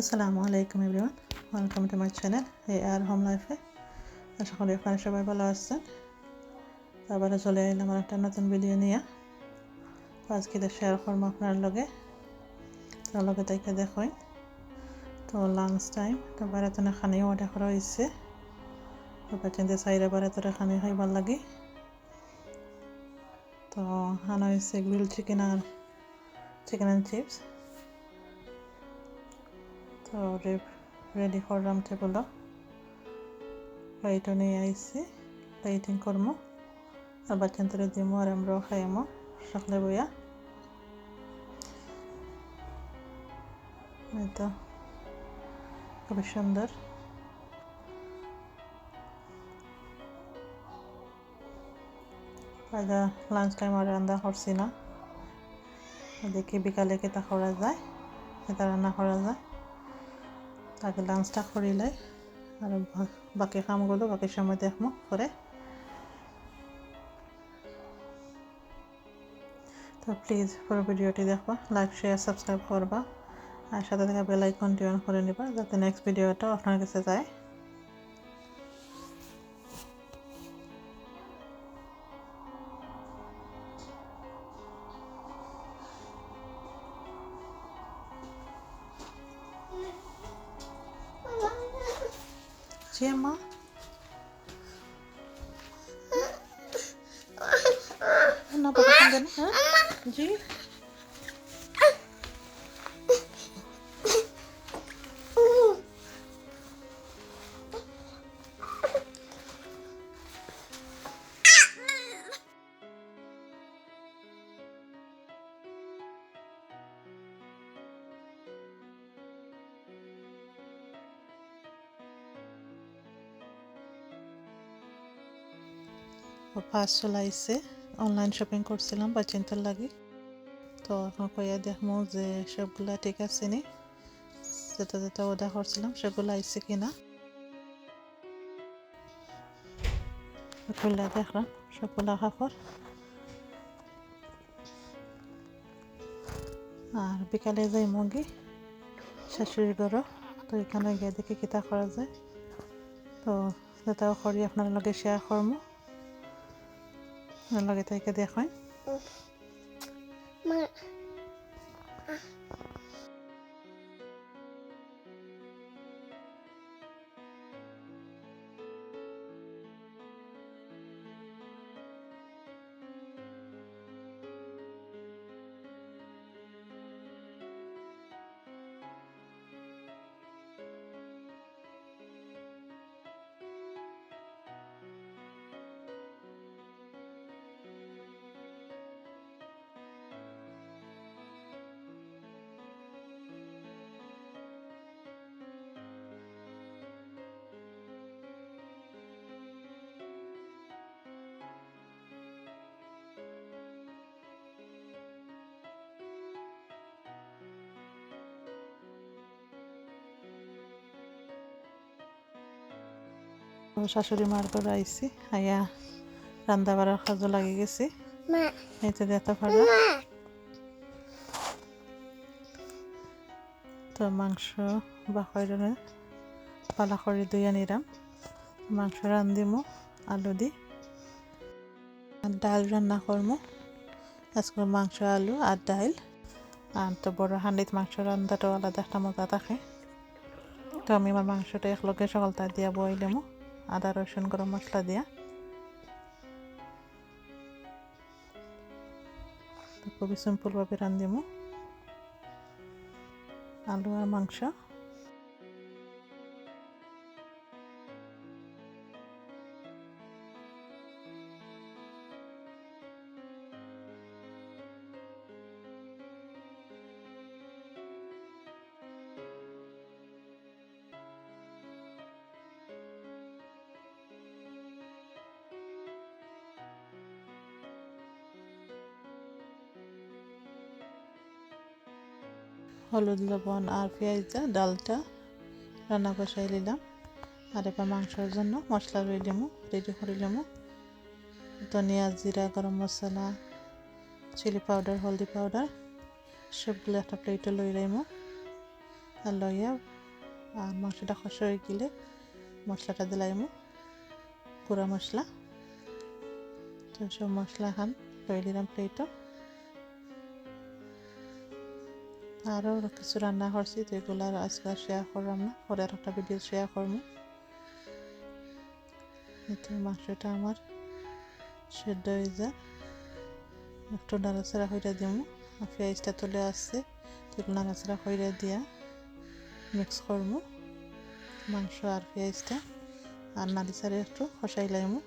আসসালামু আলাইকুম everyone. Welcome to my channel A R home লাইফে আশা করি আপনারা সবাই ভালো আছেন। তারপরে চলে এলাম আর একটা নতুন ভিডিও নিয়ে। তো শেয়ার করব আপনার লগে। তার লগে তাইকে দেখুন। তো লাঞ্চ টাইম তো বারাতে খানিও অর্ডার করা হয়েছে। তো পেছনতে সাইডে বারাতে খানি খাইবার লাগে। তো আনা হয়েছে গ্রিল চিকেন আর চিকেন অ্যান্ড চিপস তো রেডি করলাম টেবিল প্লেটও নিয়ে আইসি প্লেটিং করব আর বাচ্চান্তরে দিমো আর আমরাও খাইমো সকালে বইয়া তো খুবই সুন্দর আজা লাঞ্চ টাইম আর রান্না করছি না দেখি বিকালে কেটা করা যায় কেটা রান্না করা যায় আগে লাঞ্চটা করিলে আর বাকি কামগুলো বাকি সময় দেখব কৰে তো প্লিজ পুরো ভিডিওটি দেখবা লাইক শেয়ার সাবস্ক্রাইব করবা, আর সাথে থাকা বেল আইকনটি অন করে নিবা, যাতে নেক্সট ভিডিওটা আপনার কাছে যায়। Cema. ना पकड़ जी? না ফার্স্ট চলাইছে অনলাইন শপিং করছিলাম বা চিন্তার লাগে। তো এখন কইয়া দেখব যে সবগুলা ঠিক আছে নি। যেটা যেটা অর্ডার করছিলাম, সেগুলো আইছে কিনা। খুললা দেখলাম সবগুলা কাপড়। আর বিকালে যাই মগি শাশুড়ি ঘরও। তো এখানে গিয়ে দেখি কিতা করা যায়। তো যেটাও করি আপনার লগে শেয়ার করব লগে তাইকে দেখাই। শাশুড়ি মার করে আইসি আইয়া রান্না বাড়ার কাজও লাগে গেছি। এই তো দেখতে পারো তো মাংস বাকরে পালা করে দুই আনিলাম মাংস রান্ধিমো আলু দি। আর ডাল রান্না করব আজকে মাংস আলু আর ডাল। আর তো বড় হান্ডিত মাংস রান্নাটাও আলাদা একটা মজা থাকে। তো আমি আমার মাংসটা একলগে সকালটা দিয়া বইলামো। আদা রসুন গরম মশলা দিয়া। খুবই সিম্পলভাবে রান্ধিমু। আলু আর মাংস। হলুদ, লবণ আর পেঁয়াজ দিয়ে ডালটা রান্না বসাই নিলাম আর এবার মাংসের জন্য মশলা রেডি রেডি করে নিলাম ধনিয়া জিরা, গরম মশলা চিলি পাউডার হলদি পাউডার সবগুলো একটা প্লেটে লই রাইমো আর লইয়া, আর মাংসটা খসা হয়ে গেলে মশলাটা দিলাইমু গুঁড়া মশলা। তো সব মশলা খান লই দিলাম প্লেটও আরও কিছু রান্না করছি, তো এগুলো আর আজকে শেয়ার করলাম না। পরে আর একটা ভিডিও শেয়ার করব এতে মাংসটা আমার সেদ্ধ হয়ে যায় একটু নাড়াচাড়া হইরা দিব আর পেঁয়াজটা তুলে আসছে এগুলো নাড়াচাড়া হইরা দিয়া মিক্স করব। মাংস আর পেঁয়াজটা। আর নাড়ি চাড়ে একটু খসাই লাইমু।